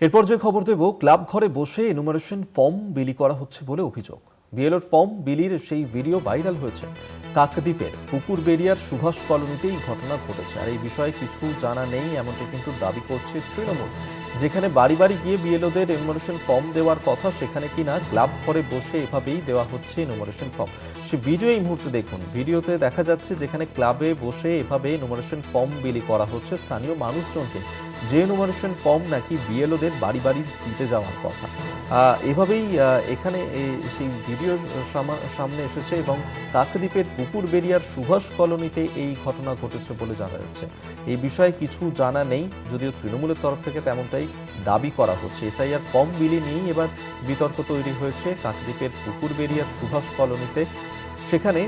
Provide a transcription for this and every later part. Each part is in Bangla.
এরপর যে খবর দেব, ক্লাব ঘরে বসে এনুমারেশন ফর্ম বিলি করা হচ্ছে বলে অভিযোগ। বিএলওর ফর্ম বিলির সেই ভিডিও ভাইরাল হয়েছে। কাকদ্বীপের পুকুর বেরিয়ার সুভাষ কলোনিতে এই ঘটনা ঘটেছে। আর এই বিষয়ে কিছু জানা নেই, এমনটি কিন্তু দাবি করছে তৃণমূল। যেখানে বাড়ি বাড়ি গিয়ে বিএলওদের এনুমারেশন ফর্ম দেওয়ার কথা, সেখানে কিনা ক্লাব ঘরে বসে এভাবেই দেওয়া হচ্ছে এনুমারেশন ফর্ম সে ভিডিও এই মুহূর্তে দেখুন। ভিডিওতে দেখা যাচ্ছে যেখানে ক্লাবে বসে এভাবে এনুমারেশন ফর্ম বিলি করা হচ্ছে, স্থানীয় মানুষজনকে। যে এনুমারেশন ফর্ম নাকি বিএলওদের বাড়ি বাড়ি দিতে যাওয়ার কথা। এভাবেই এখানে সেই ভিডিও সামা- সামনে এসেছে এবং কাকদ্বীপের পুকুর বেরিয়ার সুভাষ কলোনিতে এই ঘটনা ঘটেছে বলে জানা যাচ্ছে। এই বিষয়ে কিছু জানা নেই, যদিও তৃণমূলের তরফ থেকে তেমনটাই দাবি করা হচ্ছে। এসআইআর ফর্ম বিলি নিয়েই এবার বিতর্ক তৈরি হয়েছে। কাকদ্বীপের পুকুর বেরিয়ার সুভাষ কলোনিতে সেখানে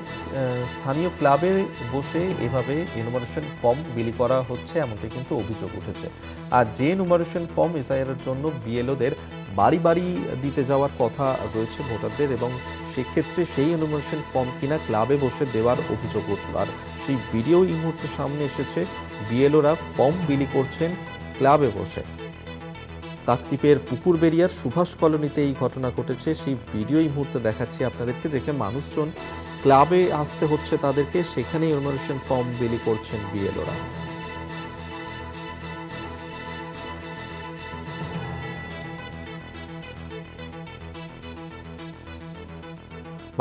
স্থানীয় ক্লাবে বসে এভাবে এনুমারেশন ফর্ম বিলি করা হচ্ছে, এমনটি কিন্তু অভিযোগ উঠেছে। আর যে এনুমারেশন ফর্ম এসআইআর জন্য বিএলওদের বাড়ি বাড়ি দিতে যাওয়ার কথা রয়েছে ভোটারদের এবং সেক্ষেত্রে সেই এনুমারেশন ফর্ম কিনা ক্লাবে বসে দেওয়ার অভিযোগ উঠল। আর সেই ভিডিও এই মুহূর্তে সামনে এসেছে বিএলওরা ফর্ম বিলি করছেন ক্লাবে বসে। কাকদ্বীপের পুকুর বেরিয়ার সুভাষ কলোনিতে এই ঘটনা ঘটেছে। সেই ভিডিও এই মুহূর্তে দেখাচ্ছি আপনাদেরকে, যেখানে মানুষজন ক্লাবে আসতে হচ্ছে তাদেরকে। সেখানেই অনুমোদন ফর্ম বিলি করছেন বিএলওরা।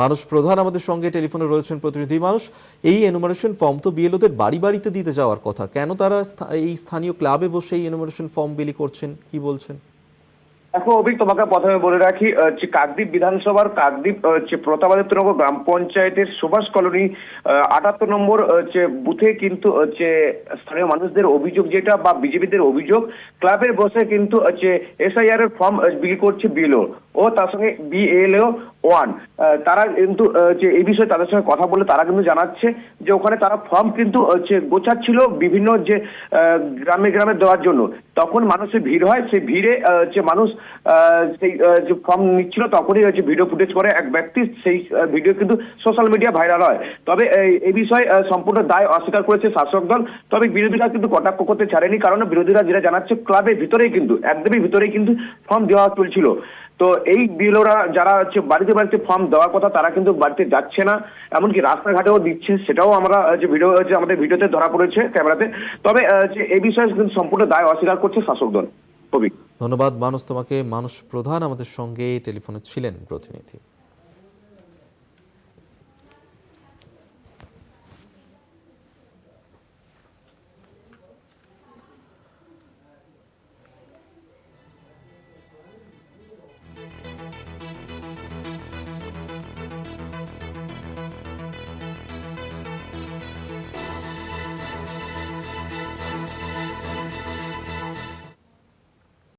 মানুষ প্রধান আমাদের সঙ্গে টেলিফোনে রয়েছেন প্রতিনিধি মানুষ। এই এনুমারেশন ফর্ম তো বিএলওদের বাড়ি বাড়িতে দিতে যাওয়ার কথা। কেন তারা এই স্থানীয় ক্লাবে বসে এই এনুমারেশন ফর্ম বিলি করছেন? কি বলছেন? দেখো, অভিক, তোমাকে প্রথমে বলে রাখি হচ্ছে কাকদ্বীপ বিধানসভার কাকদ্বীপ হচ্ছে প্রতাপাদিত্যনগর গ্রাম পঞ্চায়েতের সুভাষ কলোনি আটাত্তর নম্বর হচ্ছে বুথে কিন্তু হচ্ছে স্থানীয় মানুষদের অভিযোগ যেটা বা বিজেপিদের অভিযোগ ক্লাবের বসে কিন্তু হচ্ছে এসআইআর এর ফর্ম বিলি করছে বিএলও ও তার সঙ্গে বিএলও ওয়ান তারা কিন্তু যে এই বিষয়ে তাদের সঙ্গে কথা বলে তারা কিন্তু জানাচ্ছে যে ওখানে তারা ফর্ম কিন্তু হচ্ছে গোছাচ্ছিল বিভিন্ন যে গ্রামে গ্রামে দেওয়ার জন্য। তখন মানুষের ভিড় হয়, সেই ভিড়ে হচ্ছে মানুষ সেই যে ফর্ম নিচ্ছিল তখনই হচ্ছে ভিডিও ফুটেজ করে এক ব্যক্তি, সেই ভিডিও কিন্তু সোশ্যাল মিডিয়া ভাইরাল হয়। তবে এই বিষয়ে সম্পূর্ণ দায় অস্বীকার করেছে শাসক দল। তবে বিরোধীরা কিন্তু কটাক্ষ করতে ছাড়েনি, কারণ বিরোধীরা যেটা জানাচ্ছে ক্লাবের ভিতরেই কিন্তু, একদমই ভিতরেই কিন্তু ফর্ম দেওয়া চলছিল। তো এই বিএলওরা যারা হচ্ছে বাড়িতে বাড়িতে ফর্ম দেওয়ার কথা, তারা কিন্তু বাড়িতে যাচ্ছে না। এমনকি রাস্তাঘাটেও দিচ্ছে, সেটাও আমরা যে ভিডিও যে আমাদের ভিডিওতে ধরা পড়েছে ক্যামেরাতে। তবে যে এই বিষয়ে কিন্তু সম্পূর্ণ দায় অস্বীকার করছে শাসক দল। কবি ধন্যবাদ মানুষ তোমাকে। মানুষ প্রধান আমাদের সঙ্গে টেলিফোনে ছিলেন প্রতিনিধি।